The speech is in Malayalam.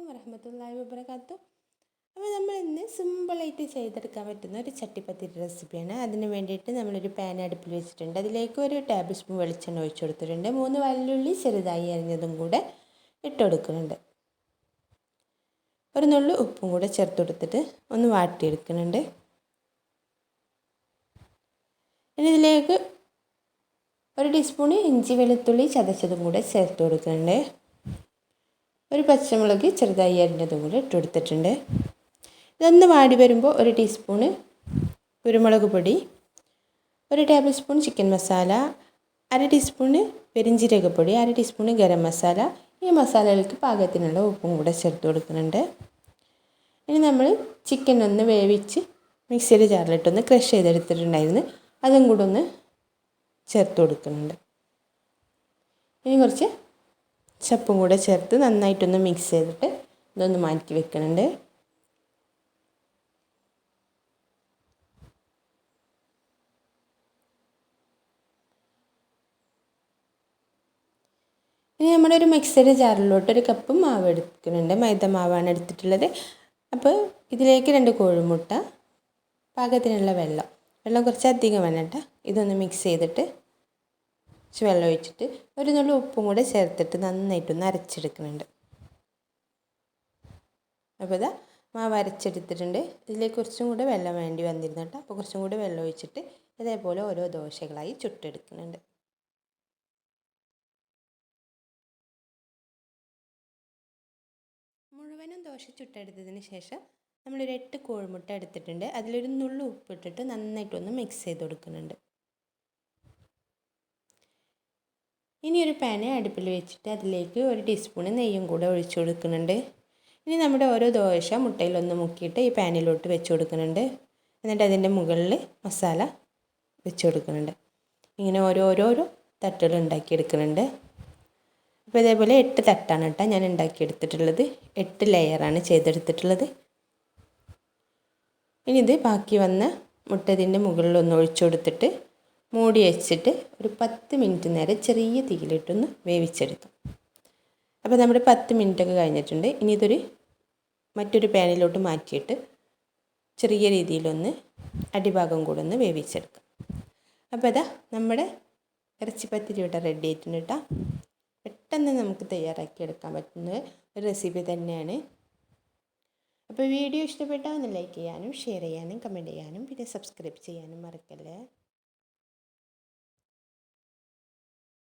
അലൈക്കും വരഹമത്തല്ലാഹി വബർക്കാത്തു അപ്പോൾ നമ്മൾ ഇന്ന് സിമ്പിളായിട്ട് ചെയ്തെടുക്കാൻ പറ്റുന്ന ഒരു ചട്ടിപ്പത്തിരി റെസിപ്പിയാണ്. അതിന് വേണ്ടിയിട്ട് നമ്മളൊരു പാൻ അടുപ്പിൽ വെച്ചിട്ടുണ്ട്. അതിലേക്ക് ഒരു ടേബിൾ സ്പൂൺ വെളിച്ചെണ്ണ ഒഴിച്ചു കൊടുത്തിട്ടുണ്ട്. മൂന്ന് വല്ലുള്ളി ചെറുതായി അരിഞ്ഞതും കൂടെ ഇട്ട് കൊടുക്കുന്നുണ്ട്. ഒരു നുള്ളു ഉപ്പും കൂടെ ചേർത്ത് കൊടുത്തിട്ട് ഒന്ന് വാട്ടിയെടുക്കുന്നുണ്ട്. ഇനി ഇതിലേക്ക് ഒരു ടീസ്പൂൺ ഇഞ്ചി വെളുത്തുള്ളി ചതച്ചതും കൂടെ ചേർത്ത് കൊടുക്കുന്നുണ്ട്. ഒരു പച്ചമുളക് ചെറുതായി അരിഞ്ഞതും കൂടെ ഇട്ട് കൊടുത്തിട്ടുണ്ട്. ഇതൊന്ന് വാടി വരുമ്പോൾ ഒരു ടീസ്പൂണ് കുരുമുളക് പൊടി ഒരു ടേബിൾ സ്പൂൺ ചിക്കൻ മസാല അര ടീസ്പൂണ് പെരിഞ്ചീരകപ്പൊടി അര ടീസ്പൂണ് ഗരം മസാല ഈ മസാലകൾക്ക് പാകത്തിനുള്ള ഉപ്പും കൂടെ ചേർത്ത് കൊടുക്കുന്നുണ്ട്. ഇനി നമ്മൾ ചിക്കൻ ഒന്ന് വേവിച്ച് മിക്സിയിൽ ജാറിലിട്ടൊന്ന് ക്രഷ് ചെയ്തെടുത്തിട്ടുണ്ടായിരുന്നു. അതും കൂടെ ഒന്ന് ചേർത്ത് കൊടുക്കുന്നുണ്ട്. ഇനി കുറച്ച് ചപ്പും കൂടെ ചേർത്ത് നന്നായിട്ടൊന്ന് മിക്സ് ചെയ്തിട്ട് ഇതൊന്ന് മാറ്റി വെക്കുന്നുണ്ട് ഇനി നമ്മളൊരു മിക്സഡ് ജാറിലോട്ട് ഒരു കപ്പ് മാവ് എടുക്കുന്നുണ്ട് മൈദ മാവാണ് എടുത്തിട്ടുള്ളത്. അപ്പോൾ ഇതിലേക്ക് രണ്ട് കോഴിമുട്ട പാകത്തിനുള്ള വെള്ളം. വെള്ളം കുറച്ച് അധികം വേണം കേട്ടോ. ഇതൊന്ന് മിക്സ് ചെയ്തിട്ട് കുറച്ച് വെള്ളം ഒഴിച്ചിട്ട് ഒരു നുള്ളു ഉപ്പും കൂടെ ചേർത്തിട്ട് നന്നായിട്ടൊന്ന് അരച്ചെടുക്കുന്നുണ്ട്. അപ്പോൾ ഇതാ മാവ് അരച്ചെടുത്തിട്ടുണ്ട്. ഇതിലേക്ക് കുറച്ചും കൂടെ വെള്ളം വേണ്ടി വന്നിരുന്നു കേട്ടോ. അപ്പോൾ കുറച്ചും കൂടെ വെള്ളം ഒഴിച്ചിട്ട് ഇതേപോലെ ഓരോ ദോശകളായി ചുട്ടെടുക്കുന്നുണ്ട്. മുഴുവനും ദോശ ചുട്ടെടുത്തതിന് ശേഷം നമ്മളൊരു എട്ട് കോഴിമുട്ട എടുത്തിട്ടുണ്ട്. അതിലൊരു നുള്ളു ഉപ്പിട്ടിട്ട് നന്നായിട്ടൊന്ന് മിക്സ് ചെയ്ത് കൊടുക്കുന്നുണ്ട്. ഇനി ഒരു പാന് അടുപ്പിൽ വെച്ചിട്ട് അതിലേക്ക് ഒരു ടീസ്പൂണ് നെയ്യും കൂടെ ഒഴിച്ചു കൊടുക്കുന്നുണ്ട്. ഇനി നമ്മുടെ ഓരോ ദോശ മുട്ടയിലൊന്ന് മുക്കിയിട്ട് ഈ പാനിലോട്ട് വെച്ച് കൊടുക്കുന്നുണ്ട്. എന്നിട്ട് അതിന്റെ മുകളിൽ മസാല വെച്ച് കൊടുക്കുന്നുണ്ട്. ഇങ്ങനെ ഓരോരോരോ തട്ടുകൾ ഉണ്ടാക്കിയെടുക്കുന്നുണ്ട്. അപ്പോൾ ഇതേപോലെ എട്ട് തട്ടാണ് കേട്ടോ ഞാൻ ഉണ്ടാക്കിയെടുത്തിട്ടുള്ളത്. എട്ട് ലെയറാണ് ചെയ്തെടുത്തിട്ടുള്ളത്. ഇനി ഇത് ബാക്കി വന്ന മുട്ട ഇതിന്റെ മുകളിൽ ഒന്ന് ഒഴിച്ചു കൊടുത്തിട്ട് മൂടി വെച്ചിട്ട് ഒരു പത്ത് മിനിറ്റ് നേരം ചെറിയ തീയിലിട്ടൊന്ന് വേവിച്ചെടുക്കാം. അപ്പോൾ നമ്മുടെ പത്ത് മിനിറ്റൊക്കെ കഴിഞ്ഞിട്ടുണ്ട്. ഇനി ഇതൊരു മറ്റൊരു പാനിലോട്ട് മാറ്റിയിട്ട് ചെറിയ രീതിയിലൊന്ന് അടിഭാഗം കൂടെ ഒന്ന് വേവിച്ചെടുക്കാം. അപ്പോൾ അതാ നമ്മുടെ ഇറച്ചിപ്പത്തിരി ഇവിടെ റെഡി ആയിട്ടുണ്ട് കേട്ടോ. പെട്ടെന്ന് നമുക്ക് തയ്യാറാക്കി എടുക്കാൻ പറ്റുന്ന ഒരു റെസിപ്പി തന്നെയാണ്. അപ്പോൾ വീഡിയോ ഇഷ്ടപ്പെട്ടാൽ ഒന്ന് ലൈക്ക് ചെയ്യാനും ഷെയർ ചെയ്യാനും കമന്റ് ചെയ്യാനും പിന്നെ സബ്സ്ക്രൈബ് ചെയ്യാനും മറക്കല്ലേ?